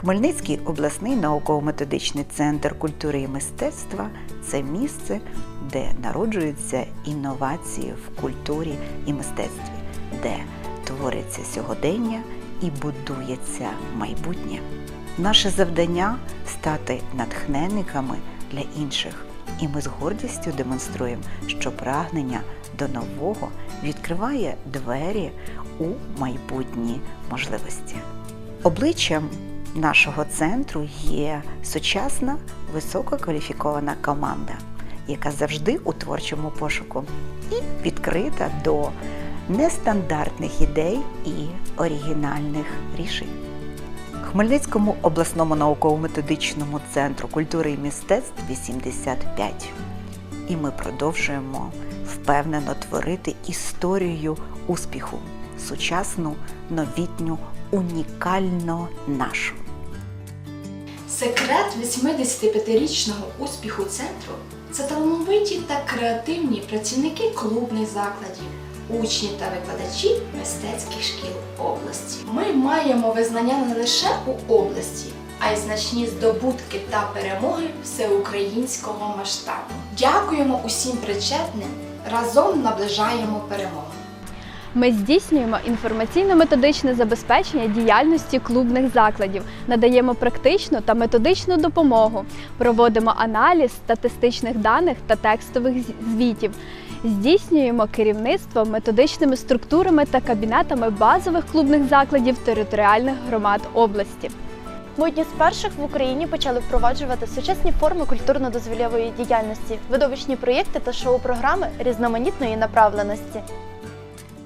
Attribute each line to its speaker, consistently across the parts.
Speaker 1: Хмельницький обласний науково-методичний центр культури і мистецтва це місце, де народжуються інновації в культурі і мистецтві, де твориться сьогодення і будується майбутнє. Наше завдання стати натхненниками для інших, і ми з гордістю демонструємо, що прагнення до нового відкриває двері у майбутні можливості. Обличчям нашого центру є сучасна висококваліфікована команда, яка завжди у творчому пошуку і відкрита до нестандартних ідей і оригінальних рішень. Хмельницькому обласному науково-методичному центру культури і мистецтв 85. І ми продовжуємо впевнено творити історію успіху, сучасну, новітню, унікально нашу.
Speaker 2: Секрет 85-річного успіху центру це талановиті та креативні працівники клубних закладів, учні та викладачі мистецьких шкіл області. Ми маємо визнання не лише у області, а й значні здобутки та перемоги всеукраїнського масштабу. Дякуємо усім причетним, разом наближаємо перемогу.
Speaker 3: Ми здійснюємо інформаційно-методичне забезпечення діяльності клубних закладів, надаємо практичну та методичну допомогу, проводимо аналіз статистичних даних та текстових звітів, здійснюємо керівництво методичними структурами та кабінетами базових клубних закладів територіальних громад області.
Speaker 4: Ми одні з перших в Україні почали впроваджувати сучасні форми культурно-дозвілєвої діяльності, видовищні проєкти та шоу-програми різноманітної направленості.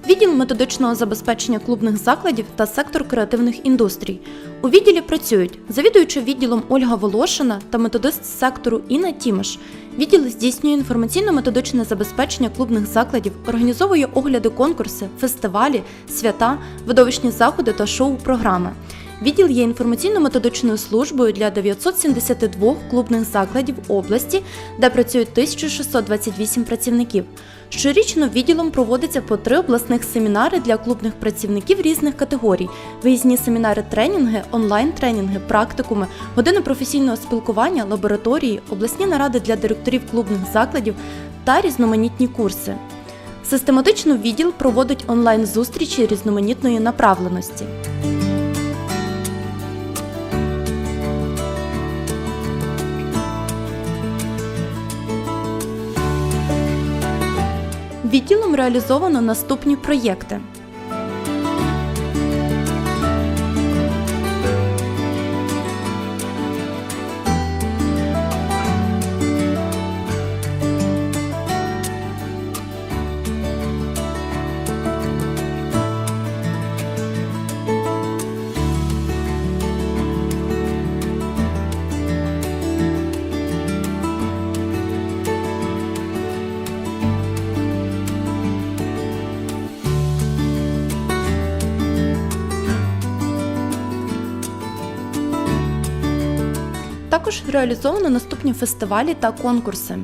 Speaker 5: Відділ методичного забезпечення клубних закладів та сектор креативних індустрій. У відділі працюють завідуюча відділом Ольга Волошина та методист з сектору Інна Тімеш. Відділ здійснює інформаційно-методичне забезпечення клубних закладів, організовує огляди, конкурси, фестивалі, свята, видовищні заходи та шоу-програми. Відділ є інформаційно-методичною службою для 972 клубних закладів області, де працюють 1628 працівників. Щорічно відділом проводиться по три обласних семінари для клубних працівників різних категорій: виїзні семінари, тренінги, онлайн-тренінги, практикуми, години професійного спілкування, лабораторії, обласні наради для директорів клубних закладів та різноманітні курси. Систематично відділ проводить онлайн-зустрічі різноманітної направленості. Відділом реалізовано наступні проєкти. Також реалізовано наступні фестивалі та конкурси.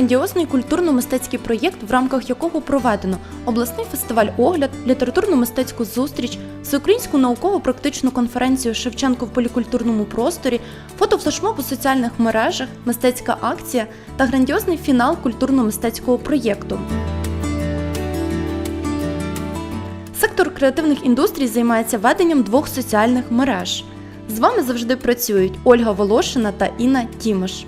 Speaker 5: Грандіозний культурно-мистецький проєкт, в рамках якого проведено обласний фестиваль Огляд, літературно-мистецьку зустріч, всеукраїнську науково-практичну конференцію Шевченко в полікультурному просторі, фотофлешмоб у соціальних мережах, мистецька акція та грандіозний фінал культурно-мистецького проєкту. Сектор креативних індустрій займається веденням двох соціальних мереж. З вами завжди працюють Ольга Волошина та Інна Тімеш.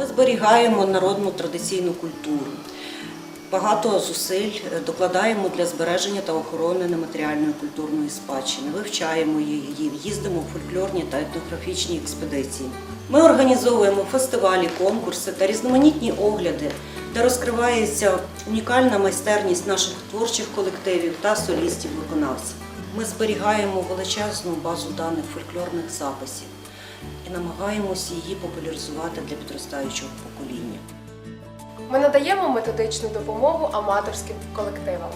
Speaker 6: Ми зберігаємо народну традиційну культуру. Багато зусиль е, докладаємо для збереження та охорони нематеріальної культурної спадщини, вивчаємо її, їздимо в фольклорні та етнографічні експедиції. Ми організовуємо фестивалі, конкурси та різноманітні огляди, де розкривається унікальна майстерність наших творчих колективів та солістів-виконавців. Ми зберігаємо величезну базу даних фольклорних записів і намагаємося її популяризувати для підростаючого покоління.
Speaker 7: Ми надаємо методичну допомогу аматорським колективам.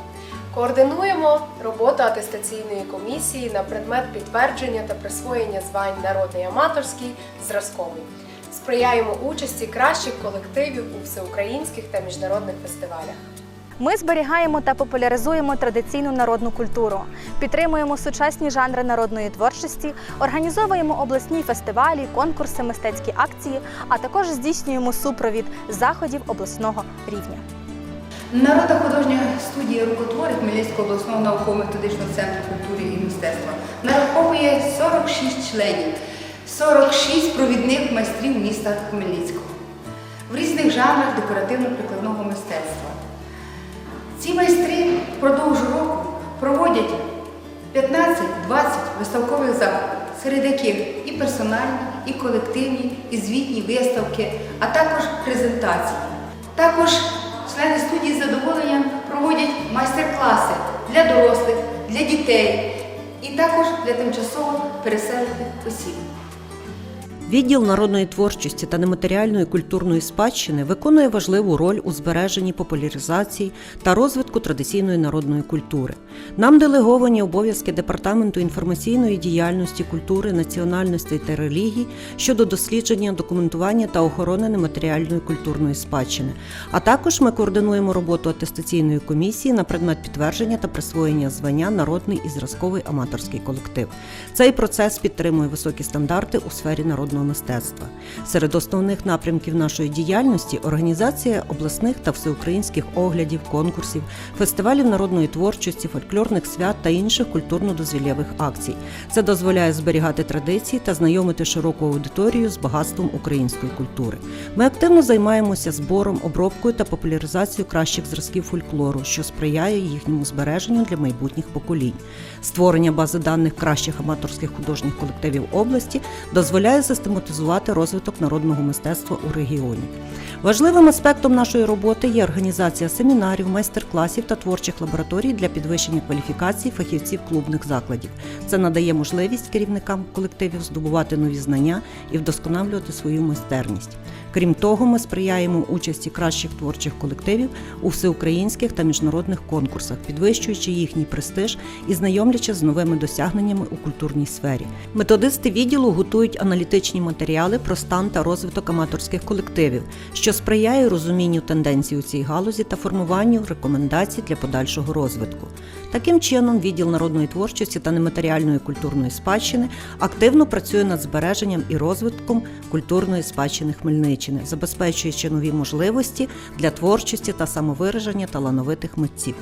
Speaker 7: Координуємо роботу атестаційної комісії на предмет підтвердження та присвоєння звань народний аматорський зразковий. Сприяємо участі кращих колективів у всеукраїнських та міжнародних фестивалях.
Speaker 8: Ми зберігаємо та популяризуємо традиційну народну культуру, підтримуємо сучасні жанри народної творчості, організовуємо обласні фестивалі, конкурси, мистецькі акції, а також здійснюємо супровід заходів обласного рівня.
Speaker 9: Народна художня студія рукотвори Хмельницького обласного науково-методичного центру культури і мистецтва нараховує 46 членів, 46 провідних майстрів міста Хмельницького в різних жанрах декоративно-прикладного мистецтва. Ці майстри впродовж року проводять 15-20 виставкових заходів, серед яких і персональні, і колективні, і звітні виставки, а також презентації. Також члени студії з задоволенням проводять майстер-класи для дорослих, для дітей і також для тимчасово переселених осіб.
Speaker 6: Відділ народної творчості та нематеріальної культурної спадщини виконує важливу роль у збереженні популяризації та розвитку традиційної народної культури. Нам делеговані обов'язки Департаменту інформаційної діяльності культури, національностей та релігій щодо дослідження, документування та охорони нематеріальної культурної спадщини. А також ми координуємо роботу атестаційної комісії на предмет підтвердження та присвоєння звання народний і зразковий аматорський колектив. Цей процес підтримує високі стандарти у сфері народного мистецтва. Серед основних напрямків нашої діяльності організація обласних та всеукраїнських оглядів, конкурсів, фестивалів народної творчості, фольклорних свят та інших культурно-дозвілєвих акцій. Це дозволяє зберігати традиції та знайомити широку аудиторію з багатством української культури. Ми активно займаємося збором, обробкою та популяризацією кращих зразків фольклору, що сприяє їхньому збереженню для майбутніх поколінь. Створення бази даних кращих аматорських художніх колективів області дозволяє систематизувати розвиток народного мистецтва у регіоні. Важливим аспектом нашої роботи є організація семінарів, майстер-класів та творчих лабораторій для підвищення кваліфікації фахівців клубних закладів. Це надає можливість керівникам колективів здобувати нові знання і вдосконалювати свою майстерність. Крім того, ми сприяємо участі кращих творчих колективів у всеукраїнських та міжнародних конкурсах, підвищуючи їхній престиж і знайомлячи з новими досягненнями у культурній сфері. Методисти відділу готують аналітичні матеріали про стан та розвиток аматорських колективів, що сприяє розумінню тенденцій у цій галузі та формуванню рекомендацій для подальшого розвитку. Таким чином, відділ народної творчості та нематеріальної культурної спадщини активно працює над збереженням і розвитком культурної спадщини Хмельниччини, забезпечуючи нові можливості для творчості та самовираження талановитих митців.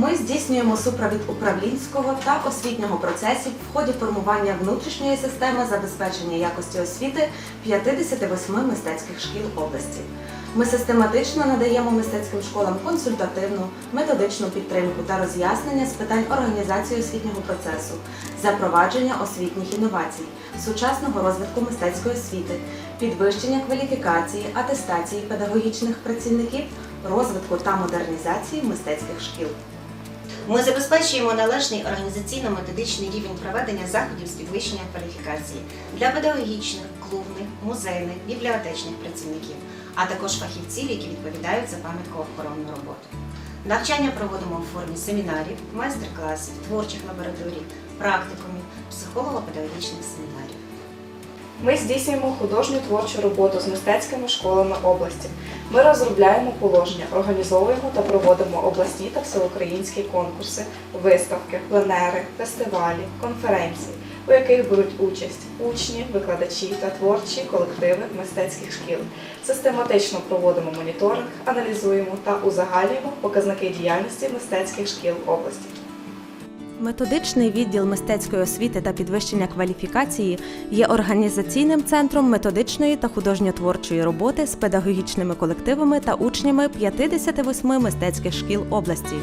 Speaker 10: Ми здійснюємо супровід управлінського та освітнього процесів в ході формування внутрішньої системи забезпечення якості освіти 58 мистецьких шкіл області. Ми систематично надаємо мистецьким школам консультативну, методичну підтримку та роз'яснення з питань організації освітнього процесу, запровадження освітніх інновацій, сучасного розвитку мистецької освіти, підвищення кваліфікації, атестації педагогічних працівників, розвитку та модернізації мистецьких шкіл.
Speaker 11: Ми забезпечуємо належний організаційно-методичний рівень проведення заходів з підвищення кваліфікації для педагогічних, клубних, музейних, бібліотечних працівників, а також фахівців, які відповідають за пам'яткоохоронну роботу. Навчання проводимо в формі семінарів, майстер-класів, творчих лабораторій, практикумів, психолого-педагогічних семінарів.
Speaker 12: Ми здійснюємо художню творчу роботу з мистецькими школами області. Ми розробляємо положення, організовуємо та проводимо обласні та всеукраїнські конкурси, виставки, пленери, фестивалі, конференції, у яких беруть участь учні, викладачі та творчі колективи мистецьких шкіл. Систематично проводимо моніторинг, аналізуємо та узагальнюємо показники діяльності мистецьких шкіл області.
Speaker 13: Методичний відділ мистецької освіти та підвищення кваліфікації є організаційним центром методичної та художньо-творчої роботи з педагогічними колективами та учнями 58 мистецьких шкіл області,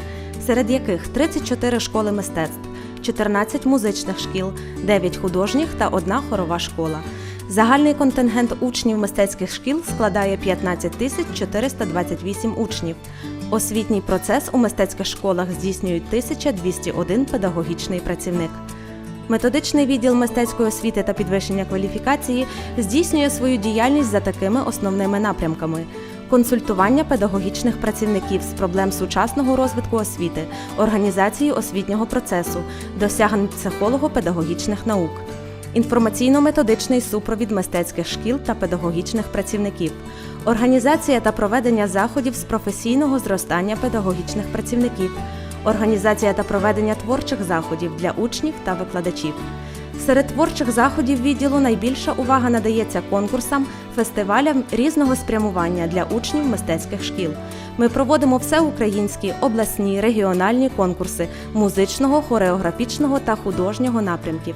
Speaker 13: серед яких 34 школи мистецтв, 14 музичних шкіл, 9 художніх та одна хорова школа. Загальний контингент учнів мистецьких шкіл складає 15 тисяч 428 учнів. Освітній процес у мистецьких школах здійснюють 1201 педагогічний працівник. Методичний відділ мистецької освіти та підвищення кваліфікації здійснює свою діяльність за такими основними напрямками: консультування педагогічних працівників з проблем сучасного розвитку освіти, організації освітнього процесу, досягнень психолого-педагогічних наук, інформаційно-методичний супровід мистецьких шкіл та педагогічних працівників, організація та проведення заходів з професійного зростання педагогічних працівників, організація та проведення творчих заходів для учнів та викладачів. Серед творчих заходів відділу найбільша увага надається конкурсам, фестивалям різного спрямування для учнів мистецьких шкіл. Ми проводимо всеукраїнські, обласні, регіональні конкурси музичного, хореографічного та художнього напрямків.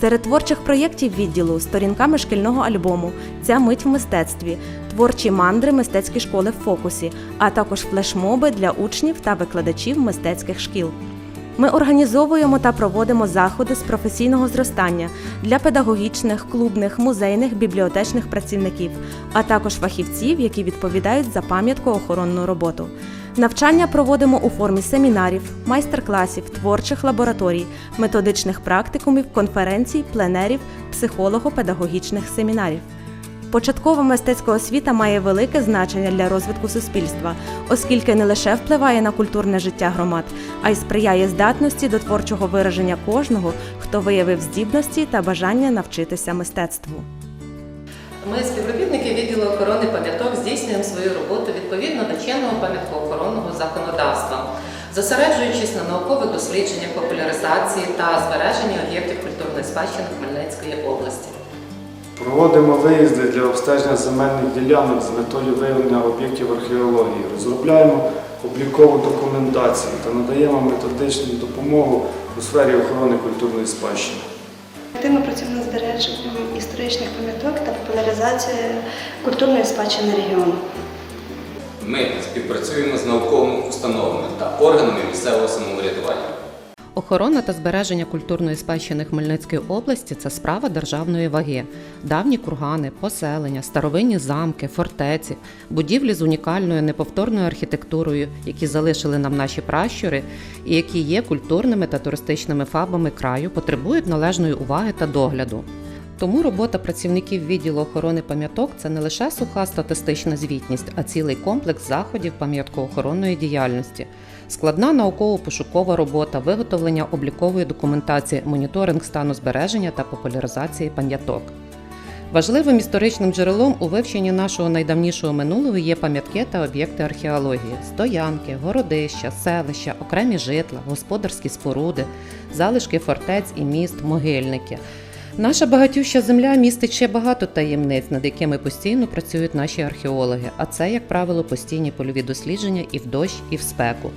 Speaker 13: Серед творчих проєктів відділу сторінками шкільного альбому Ця мить в мистецтві, творчі мандри мистецькі школи в фокусі, а також флешмоби для учнів та викладачів мистецьких шкіл. Ми організовуємо та проводимо заходи з професійного зростання для педагогічних, клубних, музейних, бібліотечних працівників, а також фахівців, які відповідають за пам'яткоохоронну роботу. Навчання проводимо у формі семінарів, майстер-класів, творчих лабораторій, методичних практикумів, конференцій, пленерів, психолого-педагогічних семінарів. Початкова мистецька освіта має велике значення для розвитку суспільства, оскільки не лише впливає на культурне життя громад, а й сприяє здатності до творчого вираження кожного, хто виявив здібності та бажання навчитися мистецтву.
Speaker 14: Ми, співробітники відділу охорони пам'яток, здійснюємо свою роботу відповідно до чинного пам'яткоохоронного законодавства, зосереджуючись на наукових дослідженнях, популяризації та збереженні об'єктів культурної спадщини Хмельницької області.
Speaker 15: Проводимо виїзди для обстеження земельних ділянок з метою виявлення об'єктів археології, розробляємо облікову документацію та надаємо методичну допомогу у сфері охорони культурної спадщини.
Speaker 16: Активно працюємо над збереженням історичних пам'яток та популяризацією культурної спадщини регіону.
Speaker 17: Ми співпрацюємо з науковими установами та органами місцевого самоврядування.
Speaker 14: Охорона та збереження культурної спадщини Хмельницької області це справа державної ваги. Давні кургани, поселення, старовинні замки, фортеці, будівлі з унікальною неповторною архітектурою, які залишили нам наші пращури, і які є культурними та туристичними фабами краю, потребують належної уваги та догляду. Тому робота працівників відділу охорони пам'яток це не лише суха статистична звітність, а цілий комплекс заходів пам'яткоохоронної діяльності, складна науково-пошукова робота, виготовлення облікової документації, моніторинг стану збереження та популяризації пам'яток. Важливим історичним джерелом у вивченні нашого найдавнішого минулого є пам'ятки та об'єкти археології: стоянки, городища, селища, окремі житла, господарські споруди, залишки фортець і міст, могильники. Наша багатюща земля містить ще багато таємниць, над якими постійно працюють наші археологи, а це, як правило, постійні польові дослідження і в дощ, і в спеку.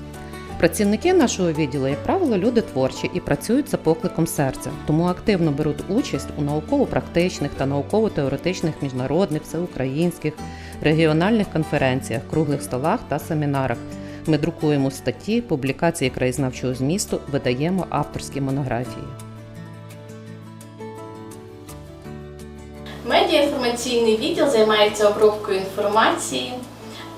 Speaker 14: Працівники нашого відділу, як правило, люди творчі і працюють за покликом серця, тому активно беруть участь у науково-практичних та науково-теоретичних міжнародних, всеукраїнських, регіональних конференціях, круглих столах та семінарах. Ми друкуємо статті, публікації краєзнавчого змісту, видаємо авторські монографії.
Speaker 18: Медіаінформаційний відділ займається обробкою інформації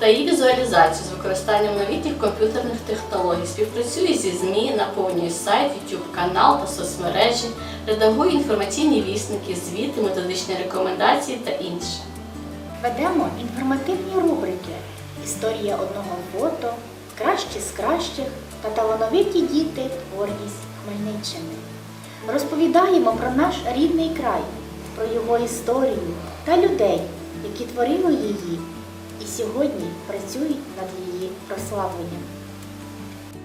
Speaker 18: та її візуалізацією з використанням новітніх комп'ютерних технологій, співпрацює зі ЗМІ, наповнює сайт, YouTube канал та соцмережі, редагує інформаційні вісники, звіти, методичні рекомендації та інше.
Speaker 19: Ведемо інформативні рубрики Історія одного фото, Кращі з кращих та талановиті діти творність Хмельниччини. Розповідаємо про наш рідний край, про його історію та людей, які творили її і сьогодні працюють над її прославленням.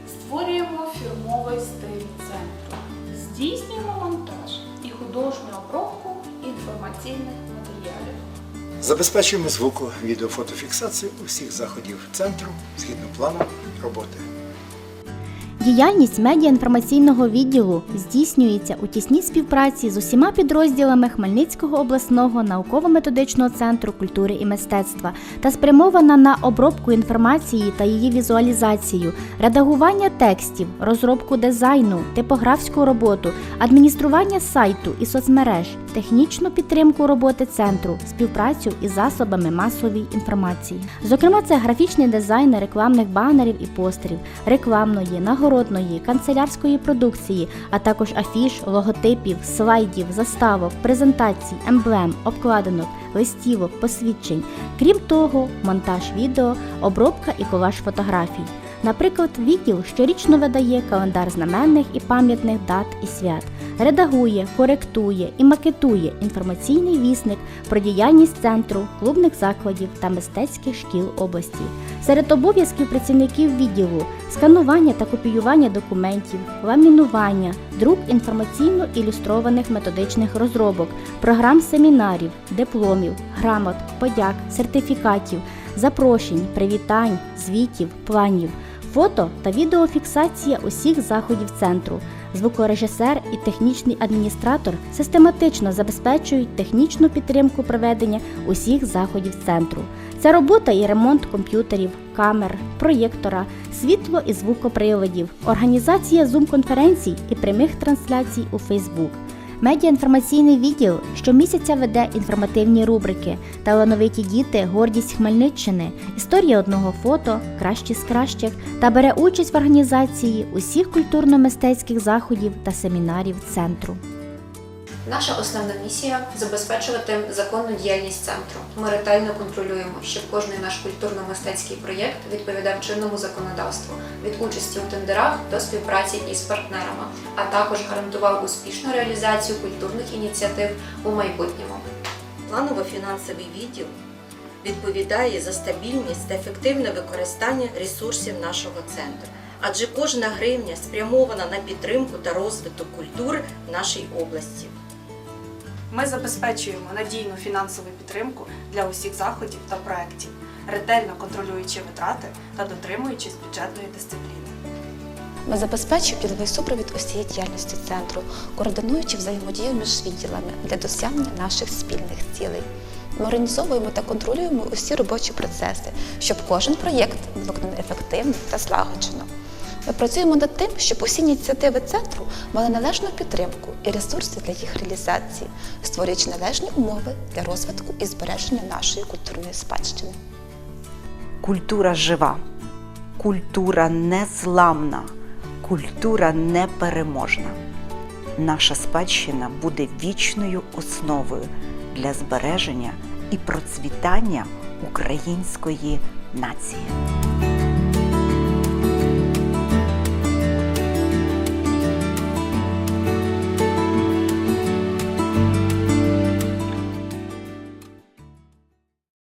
Speaker 20: Створюємо фірмовий стиль центру, здійснюємо монтаж і художню обробку інформаційних матеріалів.
Speaker 21: Забезпечуємо звуку, відео, фотофіксацію усіх заходів центру згідно плану роботи.
Speaker 19: Діяльність медіаінформаційного відділу здійснюється у тісній співпраці з усіма підрозділами Хмельницького обласного науково-методичного центру культури і мистецтва та спрямована на обробку інформації та її візуалізацію, редагування текстів, розробку дизайну, типографську роботу, адміністрування сайту і соцмереж, технічну підтримку роботи центру, співпрацю із засобами масової інформації. Зокрема, це графічний дизайн рекламних банерів і постерів, рекламної, нагородної, канцелярської продукції, а також афіш, логотипів, слайдів, заставок, презентацій, емблем, обкладинок, листівок, посвідчень. Крім того, монтаж відео, обробка і колаж фотографій. Наприклад, відділ щорічно видає календар знаменних і пам'ятних дат і свят, редагує, коректує і макетує інформаційний вісник про діяльність центру, клубних закладів та мистецьких шкіл області. Серед обов'язків працівників відділу сканування та копіювання документів, ламінування, друк інформаційно-ілюстрованих методичних розробок, програм семінарів, дипломів, грамот, подяк, сертифікатів, запрошень, привітань, звітів, планів, фото та відеофіксація усіх заходів центру. Звукорежисер і технічний адміністратор систематично забезпечують технічну підтримку проведення усіх заходів центру. Це робота і ремонт комп'ютерів, камер, проєктора, світло і звукоприладів, організація зум-конференцій і прямих трансляцій у Фейсбук. Медіаінформаційний відділ щомісяця веде інформативні рубрики Талановиті діти, гордість Хмельниччини, історія одного фото, кращі з кращих та бере участь в організації усіх культурно-мистецьких заходів та семінарів центру.
Speaker 22: Наша основна місія забезпечувати законну діяльність центру. Ми ретельно контролюємо, щоб кожний наш культурно-мистецький проєкт відповідав чинному законодавству від участі у тендерах до співпраці із партнерами, а також гарантував успішну реалізацію культурних ініціатив у майбутньому.
Speaker 6: Планово-фінансовий відділ відповідає за стабільність та ефективне використання ресурсів нашого центру. Адже кожна гривня спрямована на підтримку та розвиток культури в нашій області.
Speaker 2: Ми забезпечуємо надійну фінансову підтримку для усіх заходів та проєктів, ретельно контролюючи витрати та дотримуючись бюджетної дисципліни.
Speaker 23: Ми забезпечуємо діловий супровід усієї діяльності центру, координуючи взаємодію між відділами для досягнення наших спільних цілей. Ми організовуємо та контролюємо усі робочі процеси, щоб кожен проєкт виконаний ефективно та злагоджено. Ми працюємо над тим, щоб усі ініціативи центру мали належну підтримку і ресурси для їх реалізації, створюючи належні умови для розвитку і збереження нашої культурної спадщини.
Speaker 1: Культура жива, культура незламна, культура непереможна. Наша спадщина буде вічною основою для збереження і процвітання української нації.